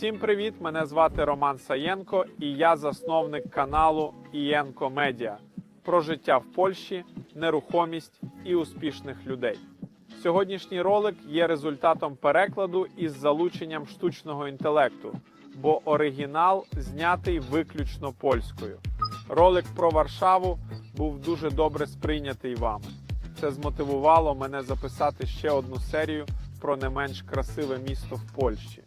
Всім привіт! Мене звати Роман Саєнко і я засновник каналу Ієнко Медіа про життя в Польщі, нерухомість і успішних людей. Сьогоднішній ролик є результатом перекладу із залученням штучного інтелекту, бо оригінал знятий виключно польською. Ролик про Варшаву був дуже добре сприйнятий вами. Це змотивувало мене записати ще одну серію про не менш красиве місто в Польщі.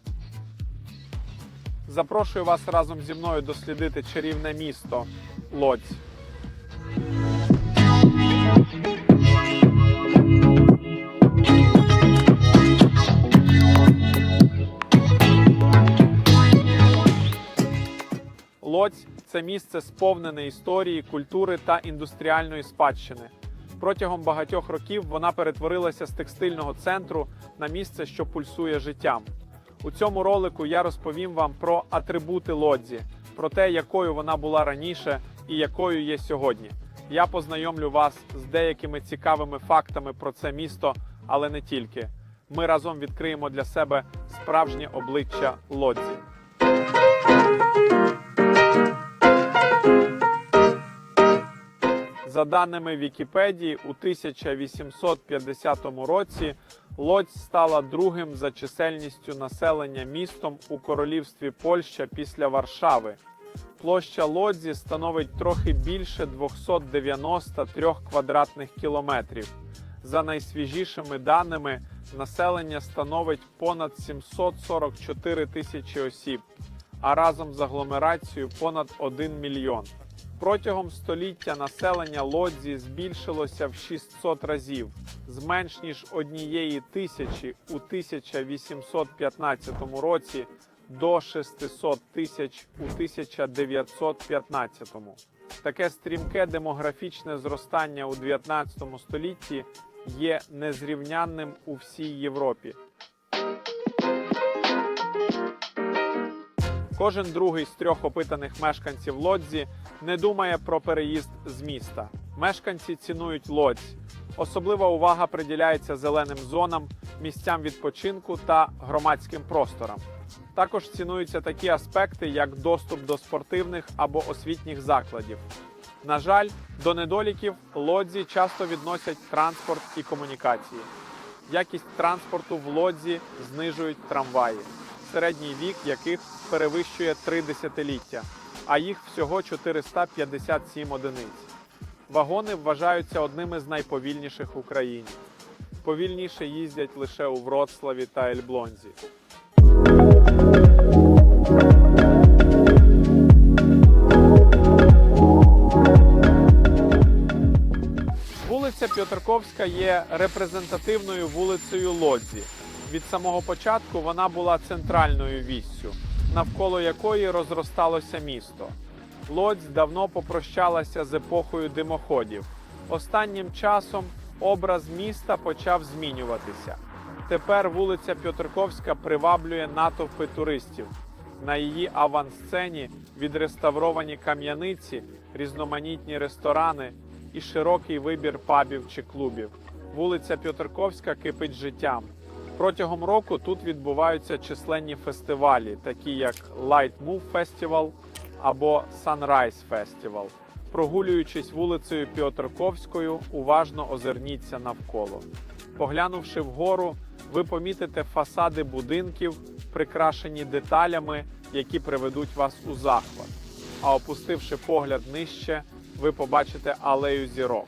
Запрошую вас разом зі мною дослідити чарівне місто Лодзь. Лодзь це місце сповнене історії, культури та індустріальної спадщини. Протягом багатьох років вона перетворилася з текстильного центру на місце, що пульсує життям. У цьому ролику я розповім вам про атрибути лодзі, про те, якою вона була раніше і якою є сьогодні. Я познайомлю вас з деякими цікавими фактами про це місто, але не тільки. Ми разом відкриємо для себе справжнє обличчя лодзі. За даними Вікіпедії, у 1850 році Лодзь стала другим за чисельністю населення містом у королівстві Польща після Варшави. Площа Лодзі становить трохи більше 293 квадратних кілометрів. За найсвіжішими даними, населення становить понад 744 тисячі осіб, а разом з агломерацією понад 1 мільйон. Протягом століття населення Лодзі збільшилося в 600 разів з менш ніж однієї тисячі у 1815 році до 600 тисяч у 1915. Таке стрімке демографічне зростання у 19 столітті є незрівнянним у всій Європі. Кожен другий з трьох опитаних мешканців Лодзі не думає про переїзд з міста. Мешканці цінують Лодзь. Особлива увага приділяється зеленим зонам, місцям відпочинку та громадським просторам. Також цінуються такі аспекти, як доступ до спортивних або освітніх закладів. На жаль, до недоліків Лодзі часто відносять транспорт і комунікації. Якість транспорту в Лодзі знижують трамваї, середній вік яких перевищує три десятиліття, а їх всього 457 одиниць. Вагони вважаються одними з найповільніших в Україні. Повільніше їздять лише у Вроцлаві та Ельблонзі. Вулиця П'ятарковська є репрезентативною вулицею Лодзі. Від самого початку вона була центральною віссю, навколо якої розросталося місто. Лодзь давно попрощалася з епохою димоходів. Останнім часом образ міста почав змінюватися. Тепер вулиця П'ятарковська приваблює натовпи туристів. На її авансцені відреставровані кам'яниці, різноманітні ресторани і широкий вибір пабів чи клубів. Вулиця П'ятарковська кипить життям. Протягом року тут відбуваються численні фестивалі, такі як Light Move Festival або Sunrise Festival. Прогулюючись вулицею Піотрковською, уважно озирніться навколо. Поглянувши вгору, ви помітите фасади будинків, прикрашені деталями, які приведуть вас у захват. А опустивши погляд нижче, ви побачите алею зірок.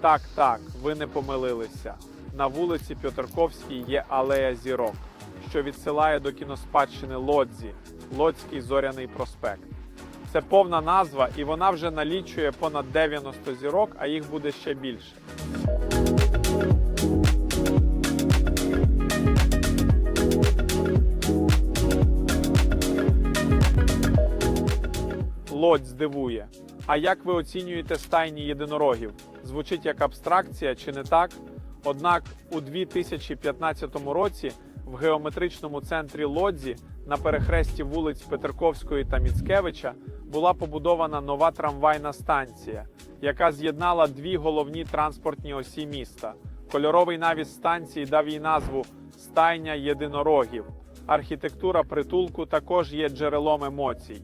Так, так, ви не помилилися. На вулиці Пьотрковській є алея зірок, що відсилає до кіноспадщини Лодзі, Лодський зоряний проспект. Це повна назва, і вона вже налічує понад 90 зірок, а їх буде ще більше. Лодь здивує. А як ви оцінюєте стайні єдинорогів? Звучить як абстракція чи не так? Однак у 2015 році в геометричному центрі Лодзі на перехресті вулиць Петерковської та Міцкевича була побудована нова трамвайна станція, яка з'єднала дві головні транспортні осі міста. Кольоровий навіс станції дав їй назву Стайня єдинорогів. архітектура притулку також є джерелом емоцій.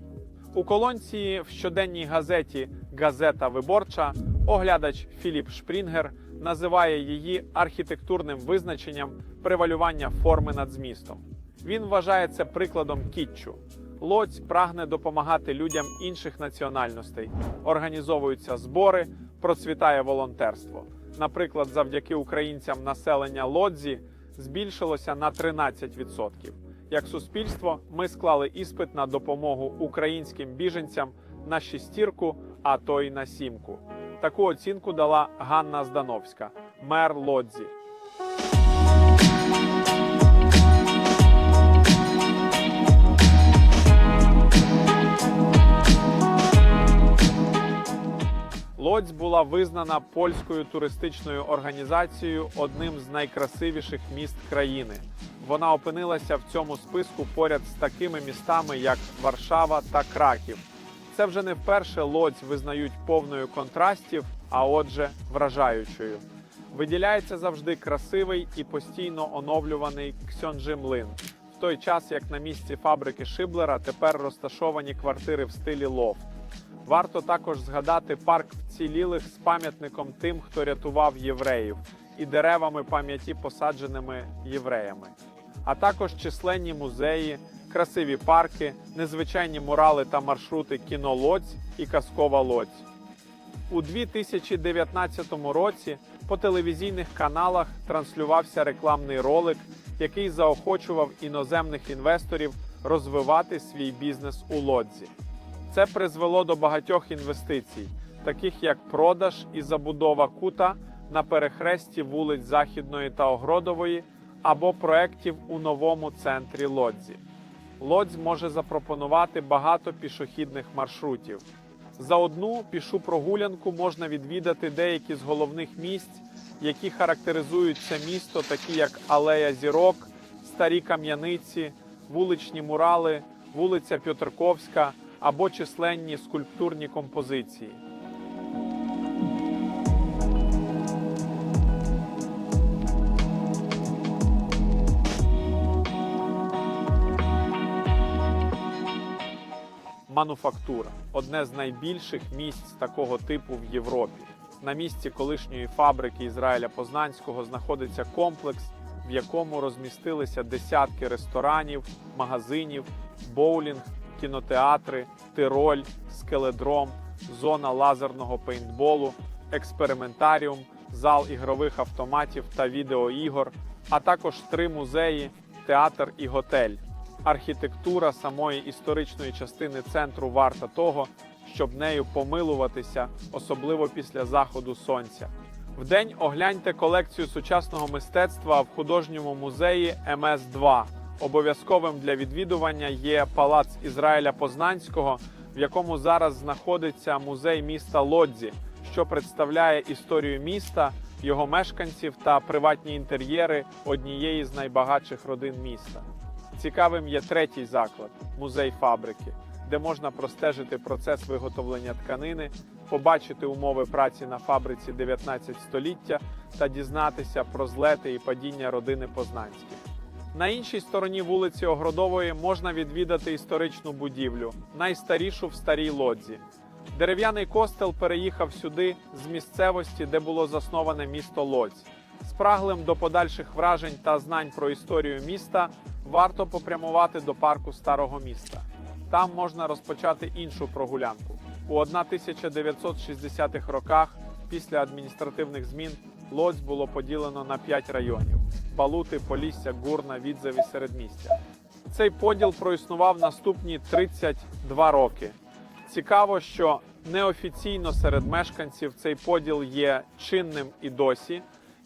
У колонці в щоденній газеті Газета Виборча оглядач Філіп Шпрінгер називає її архітектурним визначенням превалювання форми над змістом. Він вважає це прикладом кітчу. Лодзь прагне допомагати людям інших національностей. Організовуються збори, процвітає волонтерство. Наприклад, завдяки українцям населення Лодзі збільшилося на 13%. Як суспільство, ми склали іспит на допомогу українським біженцям на шістірку, а то й на сімку. Таку оцінку дала Ганна Здановська, мер Лодзі. Лодзь була визнана польською туристичною організацією одним з найкрасивіших міст країни. Вона опинилася в цьому списку поряд з такими містами, як Варшава та Краків. Це вже не вперше Лодзь визнають повною контрастів, а отже, вражаючою. Виділяється завжди красивий і постійно оновлюваний Ксьонджи-млин, в той час як на місці фабрики Шиблера тепер розташовані квартири в стилі лофт. Варто також згадати парк вцілілих з пам'ятником тим, хто рятував євреїв, і деревами пам'яті посадженими євреями, а також численні музеї, красиві парки, незвичайні мурали та маршрути кіно Лодзь і казкова Лодзь. У 2019 році по телевізійних каналах транслювався рекламний ролик, який заохочував іноземних інвесторів розвивати свій бізнес у Лодзі. Це призвело до багатьох інвестицій, таких як продаж і забудова кута на перехресті вулиць Західної та Огродової або проєктів у новому центрі Лодзі. Лодзь може запропонувати багато пішохідних маршрутів. За одну пішу прогулянку можна відвідати деякі з головних місць, які характеризують це місто, такі як Алея Зірок, Старі Кам'яниці, вуличні мурали, вулиця Пьотрковська або численні скульптурні композиції. Мануфактура одне з найбільших місць такого типу в Європі. На місці колишньої фабрики Ізраїля Познанського знаходиться комплекс, в якому розмістилися десятки ресторанів, магазинів, боулінг, кінотеатри, тироль, скеледром, зона лазерного пейнтболу, експериментаріум, зал ігрових автоматів та відеоігор, а також три музеї, театр і готель. Архітектура самої історичної частини центру варта того, щоб нею помилуватися, особливо після заходу сонця. Вдень огляньте колекцію сучасного мистецтва в художньому музеї МС-2. Обов'язковим для відвідування є палац Ізраїля Познанського, в якому зараз знаходиться музей міста Лодзі, що представляє історію міста, його мешканців та приватні інтер'єри однієї з найбагатших родин міста. Цікавим є третій заклад музей фабрики, де можна простежити процес виготовлення тканини, побачити умови праці на фабриці 19 століття та дізнатися про злети і падіння родини Познанських. На іншій стороні вулиці Огродової можна відвідати історичну будівлю, найстарішу в старій лодзі. Дерев'яний костел переїхав сюди з місцевості, де було засноване місто Лодзь. Спраглим до подальших вражень та знань про історію міста варто попрямувати до парку старого міста. Там можна розпочати іншу прогулянку. У 1960-х роках, після адміністративних змін, Лодзь було поділено на п'ять районів: Балути, Полісся, Гурна, Відзев і Середмістя. Цей поділ проіснував наступні 32 роки. Цікаво, що неофіційно серед мешканців цей поділ є чинним і досі,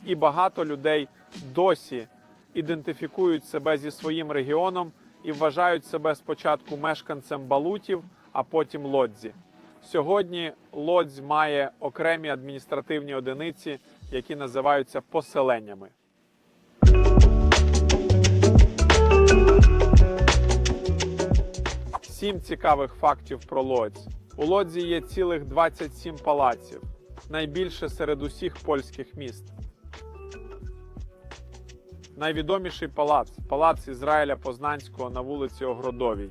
і багато людей досі ідентифікують себе зі своїм регіоном і вважають себе спочатку мешканцем Балутів, а потім Лодзі. Сьогодні Лодзь має окремі адміністративні одиниці, які називаються поселеннями. Сім цікавих фактів про Лодзь. У Лодзі є цілих 27 палаців, найбільше серед усіх польських міст. Найвідоміший палац палац Ізраїля Познанського на вулиці Огродовій.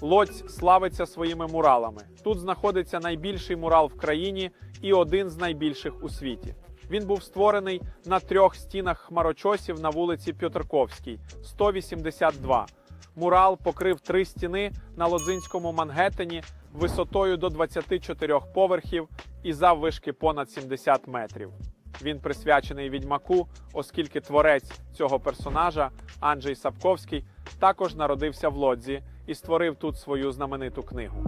Лодзь славиться своїми муралами. Тут знаходиться найбільший мурал в країні і один з найбільших у світі. Він був створений на трьох стінах хмарочосів на вулиці Пьотрковській, 182. Мурал покрив три стіни на Лодзинському Мангеттені висотою до 24 поверхів і заввишки понад 70 метрів. Він присвячений відьмаку, оскільки творець цього персонажа Анджей Сапковський також народився в Лодзі і створив тут свою знамениту книгу.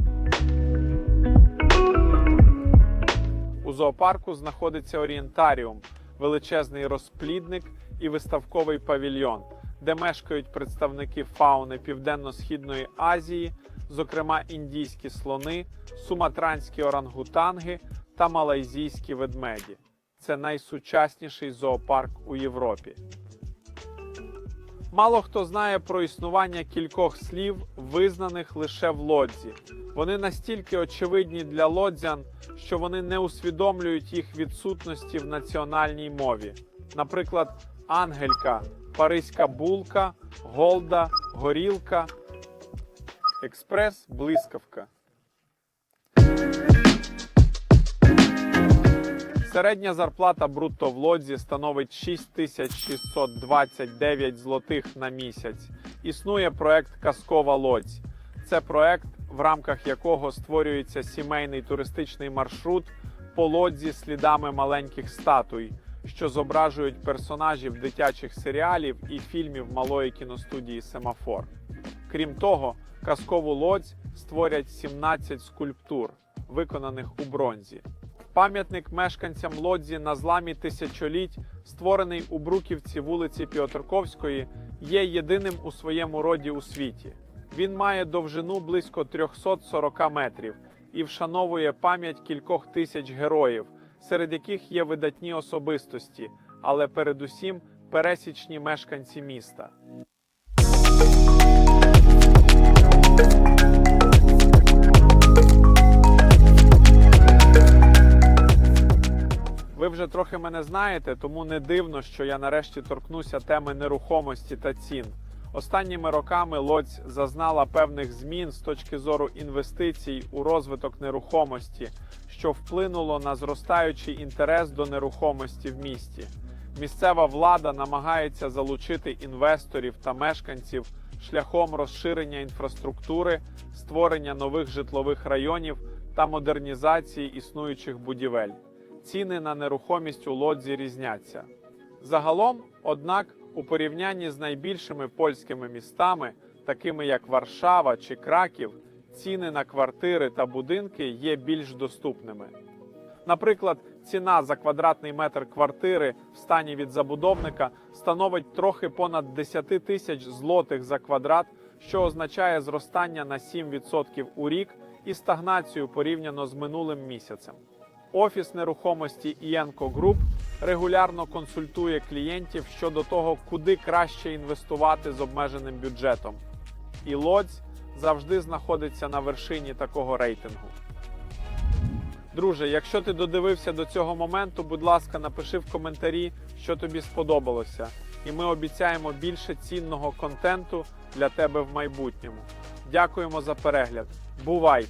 У зоопарку знаходиться орієнтаріум, величезний розплідник і виставковий павільйон, де мешкають представники фауни Південно-Східної Азії, зокрема індійські слони, суматранські орангутанги та малайзійські ведмеді. Це найсучасніший зоопарк у Європі. Мало хто знає про існування кількох слів, визнаних лише в лодзі. Вони настільки очевидні для лодзян, що вони не усвідомлюють їх відсутності в національній мові. Наприклад, ангелька, паризька булка, голда, горілка, експрес, блискавка. Середня зарплата брутто в лодзі становить 6629 злотих на місяць. Існує проект Казкова лодзь. Це проект, в рамках якого створюється сімейний туристичний маршрут по лодзі слідами маленьких статуй, що зображують персонажів дитячих серіалів і фільмів малої кіностудії Семафор. Крім того, казкову лодзь створять 17 скульптур, виконаних у бронзі. Пам'ятник мешканцям Лодзі на зламі тисячоліть, створений у Бруківці вулиці Піотрковської, є єдиним у своєму роді у світі. Він має довжину близько 340 метрів і вшановує пам'ять кількох тисяч героїв, серед яких є видатні особистості, але передусім пересічні мешканці міста. Ви вже трохи мене знаєте, тому не дивно, що я нарешті торкнуся теми нерухомості та цін. Останніми роками Лодзь зазнала певних змін з точки зору інвестицій у розвиток нерухомості, що вплинуло на зростаючий інтерес до нерухомості в місті. Місцева влада намагається залучити інвесторів та мешканців шляхом розширення інфраструктури, створення нових житлових районів та модернізації існуючих будівель ціни на нерухомість у лодзі різняться. Загалом, однак, у порівнянні з найбільшими польськими містами, такими як Варшава чи Краків, ціни на квартири та будинки є більш доступними. Наприклад, ціна за квадратний метр квартири в стані від забудовника становить трохи понад 10 тисяч злотих за квадрат, що означає зростання на 7% у рік і стагнацію порівняно з минулим місяцем. Офіс нерухомості Ієнко Груп регулярно консультує клієнтів щодо того, куди краще інвестувати з обмеженим бюджетом. І Лодзь завжди знаходиться на вершині такого рейтингу. Друже, якщо ти додивився до цього моменту, будь ласка, напиши в коментарі, що тобі сподобалося, і ми обіцяємо більше цінного контенту для тебе в майбутньому. Дякуємо за перегляд. Бувай!